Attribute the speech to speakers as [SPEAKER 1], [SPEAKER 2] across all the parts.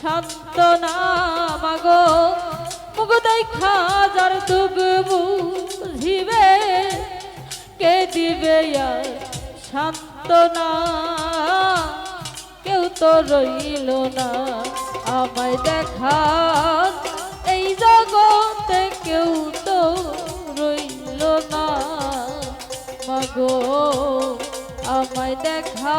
[SPEAKER 1] শান্ত না মাগো দেখা যার দুগ বুঝিবে, কে দিবে আর শান্ত না কেউ তো রইল না আমায় দেখা এই জগতে কেউ তো রইল না। মাগো, আমায় দেখা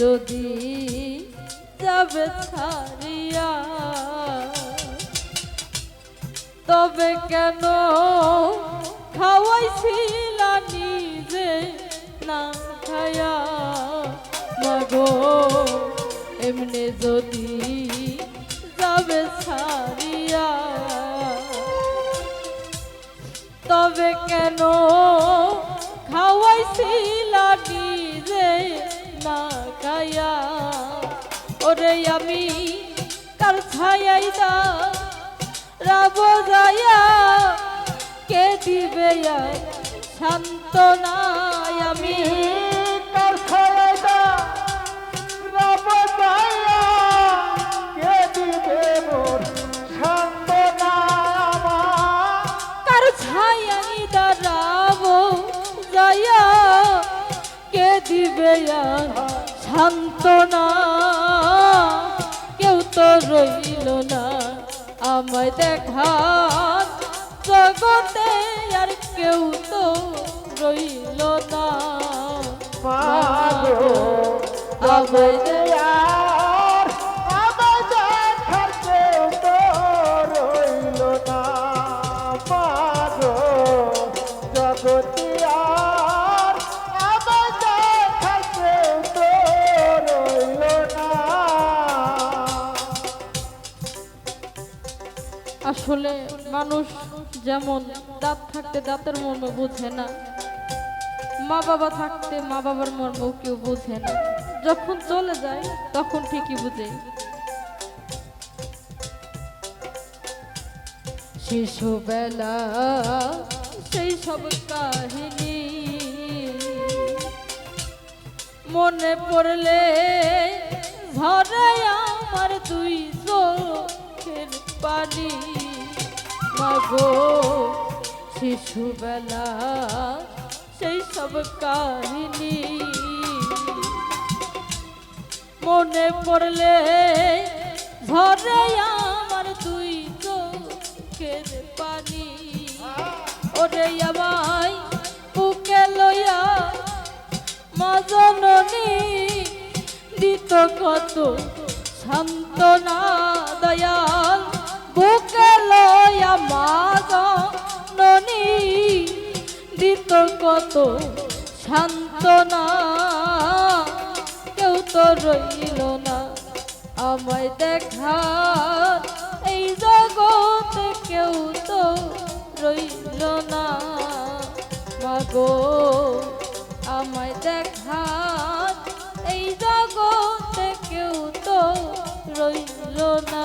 [SPEAKER 1] যদি যাবে ছাড়িয়া, তবে কেন খাওয়াইছিল নিজে না খায়া? মাগো, এমনি যদি যাবে ছাড়িয়া, তবে কেন খাওয়াইছিল গায়া ওরে আমি কার ছায়াই দা? রাব যায়া কে দিবে আর সান্ত্বনায় আমি
[SPEAKER 2] কার খায়দা রব দয়া কে দিবে মোর সান্ত্বনা আমার?
[SPEAKER 1] কার ছায়াই দাঁড়াব যায়া কে দিবে সান্ত্বনা। কেউ তো রইল না, আমায় দেখার জগতে আর কেউ তো রইল না। আমায় দে-
[SPEAKER 2] আর
[SPEAKER 1] আসলে মানুষ যেমন দাঁত থাকতে দাঁতের মর্ম বোঝে না মা বাবা থাকতে মা বাবার মর্ম কেউ বোঝে না। যখন চলে যায়, তখন ঠিকই বুঝে। শিশুবেলা সেই সব কাহিনী মনে পড়লে ঝরে আমার দুই চোখের পানি। মাগো শিশুবেলা সেই সব কাহিনী। মনে পড়লে ঝরে আমার দুই চোখের পানি। ওরে আমায় বুকে লইয়া মা জননী, দিত কত সান্ত্বনা, দয়াল দিত কত সান্ত্বনা? কেউ তো রইল না। আমায় দেখা, এই জগতে কেউ তো রইল না। মাগো আমায় দেখা, এই জগতে কেউ তো রইল না।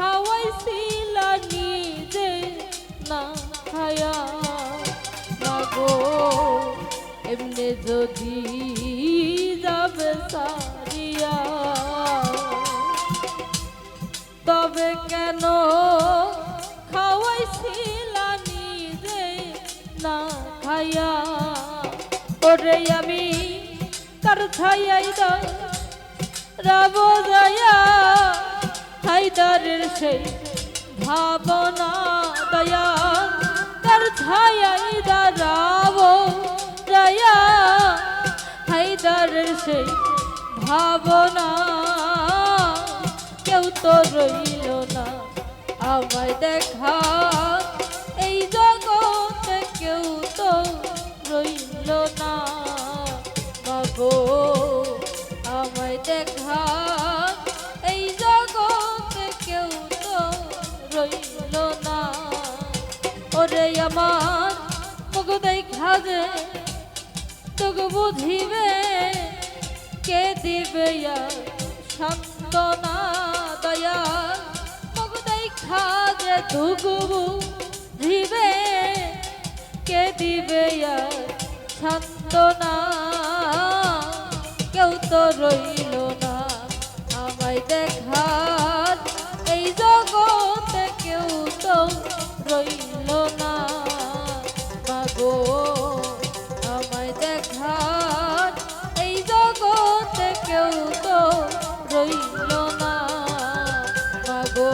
[SPEAKER 1] খাওয়াইছিলা নিজে না খায়া এমনি যদি যাবে তবে কেন খাওয়াইছিলা নিজে না খাইয়া ওরে হাইদারের সেই ভাবনা দয়া তার ছায়াই দাঁড়াব দয়া হাইদারের সেই ভাবনা, কেউ তো রইল না আমায় দেখা। এই জগতে কেউ তো রইল না, মাগো, আমায় দেখা। আমার মুখ দেখা যে তোকে বুঝিবে, কে দিবে আর সান্ত্বনা দয়া? মুখ দেখা যে তোকে বুঝিবে, কে দিবে আর সান্ত্বনা? কেউ তো রইল না আমায় দেখার। এই জগতে কেউ তো রইল না। মাগো আমায় দেখার এই কেউ তো মাগো